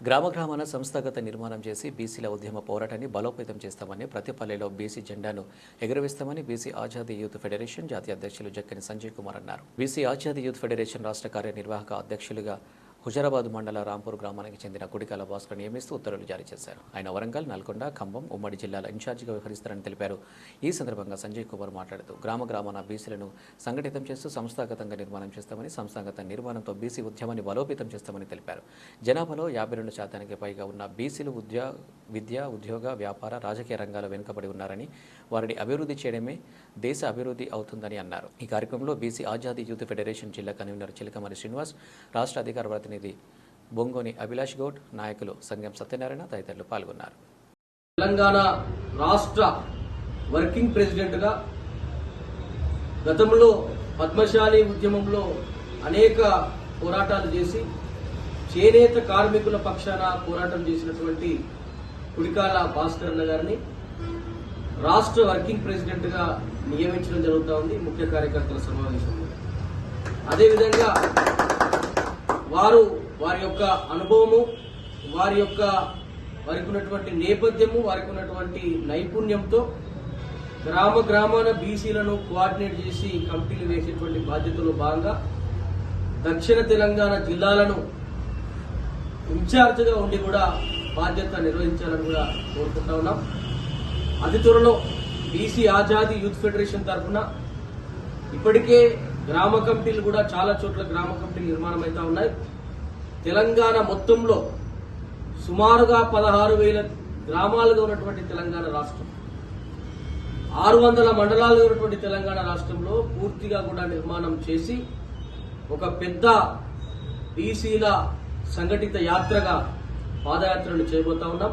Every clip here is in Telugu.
గ్రామ గ్రామాన సంస్థాగత నిర్మాణం చేసి బీసీల ఉద్యమ పోరాటాన్ని బలోపేతం చేస్తామని ప్రతి పల్లెలో బీసీ జెండాను ఎగురవేస్తామని బీసీ ఆజాదీ యూత్ ఫెడరేషన్ జాతీయ అధ్యక్షులు జక్కని సంజయ్ కుమార్ అన్నారు. బీసీ ఆజాదీ యూత్ ఫెడరేషన్ రాష్ట్ర కార్యనిర్వాహక అధ్యక్షులుగా హుజరాబాద్ మండల రాంపూర్ గ్రామానికి చెందిన కుడికాల భాస్కర్ నియమిస్తూ ఉత్తర్వులు జారీ చేశారు. ఆయన వరంగల్ నల్గొండ ఖమ్మం ఉమ్మడి జిల్లాల ఇన్ఛార్జిగా వ్యవహరిస్తారని తెలిపారు. ఈ సందర్భంగా సంజయ్ కుమార్ మాట్లాడుతూ గ్రామ గ్రామాన బీసీలను సంఘటితం చేస్తూ సంస్థాగతంగా నిర్మాణం చేస్తామని సంస్థాగత నిర్మాణంతో బీసీ ఉద్యమాన్ని బలోపేతం చేస్తామని తెలిపారు. జనాభాలో యాభై రెండు శాతానికి పైగా ఉన్న బీసీలు ఉద్యోగ విద్య ఉద్యోగ వ్యాపార రాజకీయ రంగాల్లో వెనుకబడి ఉన్నారని వారిని అభివృద్ధి చేయడమే దేశ అభివృద్ధి అవుతుందని అన్నారు. ఈ కార్యక్రమంలో బీసీ ఆజాదీ యూత్ ఫెడరేషన్ జిల్లా కన్వీనర్ చిలకమరి శ్రీనివాస్ రాష్ట్ర అధికార ప్రతినిధి బొంగోని అభిలాష్ గౌడ్ నాయకులు సంగం సత్యనారాయణ తదితరులు పాల్గొన్నారు. తెలంగాణ రాష్ట్ర వర్కింగ్ ప్రెసిడెంట్గా గతంలో పద్మశాలి ఉద్యమంలో అనేక పోరాటాలు చేసి చేనేత కార్మికుల పక్షాన పోరాటం చేసినటువంటి కుడికాల భాస్కరన్న గారిని రాష్ట్ర వర్కింగ్ ప్రెసిడెంట్గా నియమించడం జరుగుతూ ఉంది ముఖ్య కార్యకర్తల సమావేశంలో. అదేవిధంగా వారు వారి యొక్క అనుభవము వారి యొక్క వారికి ఉన్నటువంటి నేపథ్యము వారికి ఉన్నటువంటి నైపుణ్యంతో గ్రామ గ్రామాన బీసీలను కోఆర్డినేట్ చేసి కమిటీలు వేసేటువంటి బాధ్యతలో భాగంగా దక్షిణ తెలంగాణ జిల్లాలను ఇన్ఛార్జ్గా ఉండి కూడా బాధ్యత నిర్వహించాలని కూడా కోరుకుంటా ఉన్నాం. అతి త్వరలో బీసీ ఆజాదీ యూత్ ఫెడరేషన్ తరఫున ఇప్పటికే గ్రామ కమిటీలు కూడా చాలా చోట్ల గ్రామ కమిటీలు నిర్మాణం అవుతా ఉన్నాయి. తెలంగాణ మొత్తంలో సుమారుగా పదహారు వేల గ్రామాలుగా ఉన్నటువంటి తెలంగాణ రాష్ట్రం. ఆరు వందల మండలాలుగా ఉన్నటువంటి తెలంగాణ రాష్ట్రంలో పూర్తిగా కూడా నిర్మాణం చేసి ఒక పెద్ద బీసీల సంఘటిత యాత్రగా పాదయాత్రను చేయబోతా ఉన్నాం.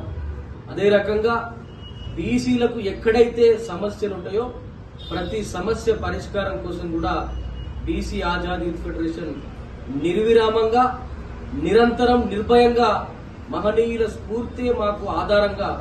అదే రకంగా బీసీలకు ఎక్కడైతే సమస్యలు ఉంటాయో ప్రతి సమస్య పరిష్కారం కోసం కూడా బీసీ ఆజాద్ యూత్ ఫెడరేషన్ నిర్విరామంగా నిరంతరం నిర్భయంగా మహనీయుల స్ఫూర్తి మాకు ఆధారంగా